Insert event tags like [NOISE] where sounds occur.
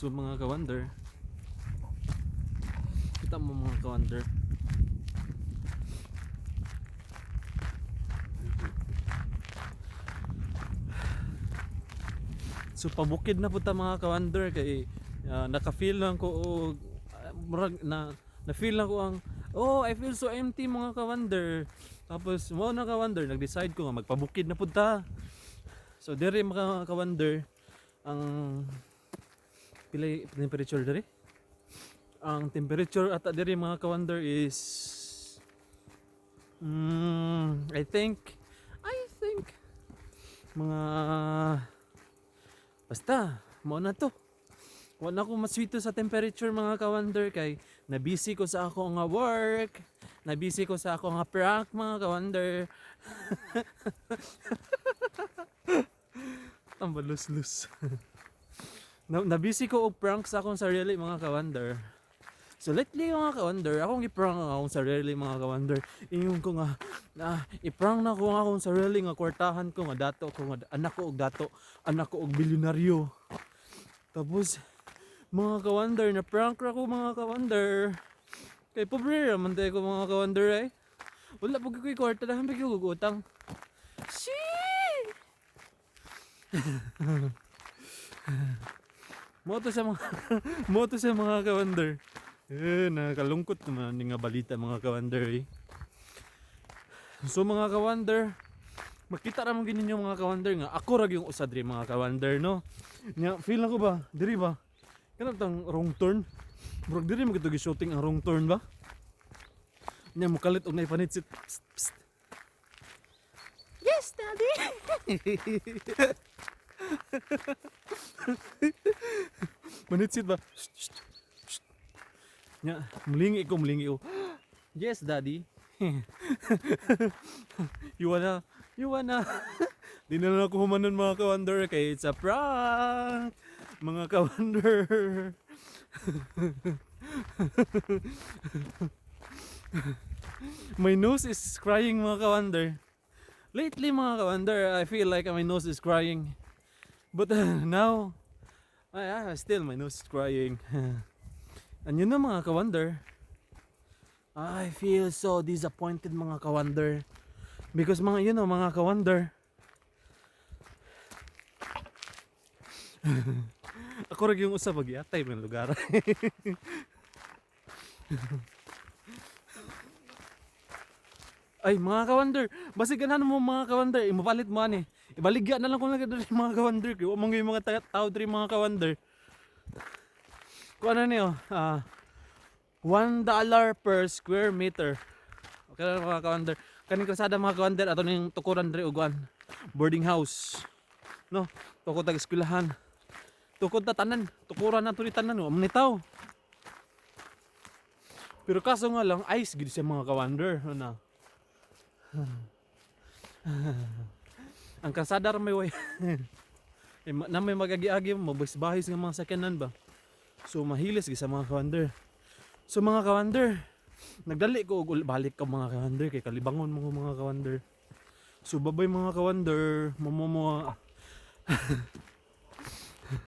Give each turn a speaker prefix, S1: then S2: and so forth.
S1: So mga ka-wonder, kita mo mga ka-wonder. So pabukid na po ta mga ka-wonder kay ah, naka-feel lang ko ah, murag na na-feel lang ko ang oh I feel so empty mga ka-wonder. Tapos mo na ka-wonder nag-decide ko nga magpabukid na pud ta. So dire mga ka-wonder ang pilay temperature diri. Ang temperature ata diri mga ka-wonder is mm, I think I think mga Basta, mo na to. Wala ko maswito sa temperature mga ka-wonder kay nabisi ko sa ako nga work, nabisi ko sa ako nga prank mga ka-wonder. [LAUGHS] Ang balus-lus. [LAUGHS] na nabisi ko og prank sa akong sarili mga ka-wonder. So lately mga ka-wonder, akong i-prank ang akong sarili mga ka-wonder. Ingon ko nga, na i-prank na ko ang akong sarili nga kwartahan ko nga dato ko nga anak ko og dato, anak ko og bilyonaryo. Tapos mga ka-wonder na prank ra ko mga ka-wonder. Kay pobre raman tayo ko mga ka-wonder eh. Wala pag ko'y kwarta na hambig ko utang. Shee! Moto sa mga [LAUGHS] moto sa mga ka-wonder. Eh, nakakalungkot naman ang nga balita mga ka-wonder eh. So mga ka-wonder, makita naman gini ninyo mga ka-wonder nga ako ra yung usa diri mga ka-wonder no. Nya feel ako ba diri ba? Kana tang wrong turn. Murag diri mo gito shooting ang wrong turn ba? Nya mo kalit og naipanitsit. Psst, psst. Yes, daddy. [LAUGHS] Manitsit ba? Nya, mulingi ko, mulingi ko. Yes, daddy. [LAUGHS] you wanna, you wanna. [LAUGHS] Di na lang ako humanon mga ka-wonder kay it's a prank. Mga ka-wonder. [LAUGHS] my nose is crying mga ka-wonder. Lately mga ka-wonder, I feel like my nose is crying. But uh, now, I, I still my nose is crying. [LAUGHS] And yun na mga ka-wonder. I feel so disappointed mga ka-wonder. Because mga yun know, mga ka-wonder. [LAUGHS] Ako rin yung usap pag-iatay ng lugar. [LAUGHS] Ay, mga ka-wonder. Basi ganahan mo mga ka-wonder. Imapalit mo ani. Ibaligya na lang kung nagdali [LAUGHS] mga ka-wonder. Kaya umang yung mga ta- tao diri mga ka-wonder. Kung ano niyo, ah, one dollar per square meter. Okay na mga ka-wonder. Kaning kalsada mga ka-wonder, ato na yung tukuran diri uguan. Boarding house. No, tukod tag eskwelahan. Tukod na tanan, tukuran na tanan, man ni tao. Pero kaso nga lang, ice gid siya mga ka-wonder. Ano? [LAUGHS] Ang kalsada ra may way. [LAUGHS] ma- na may magagi-agi mo, bahis nga mga sakyanan ba. So mahilis sa mga ka-wonder. So mga ka-wonder, nagdali ko og balik ka mga ka-wonder kay kalibangon mo mga ka-wonder. So babay mga mo mo [LAUGHS]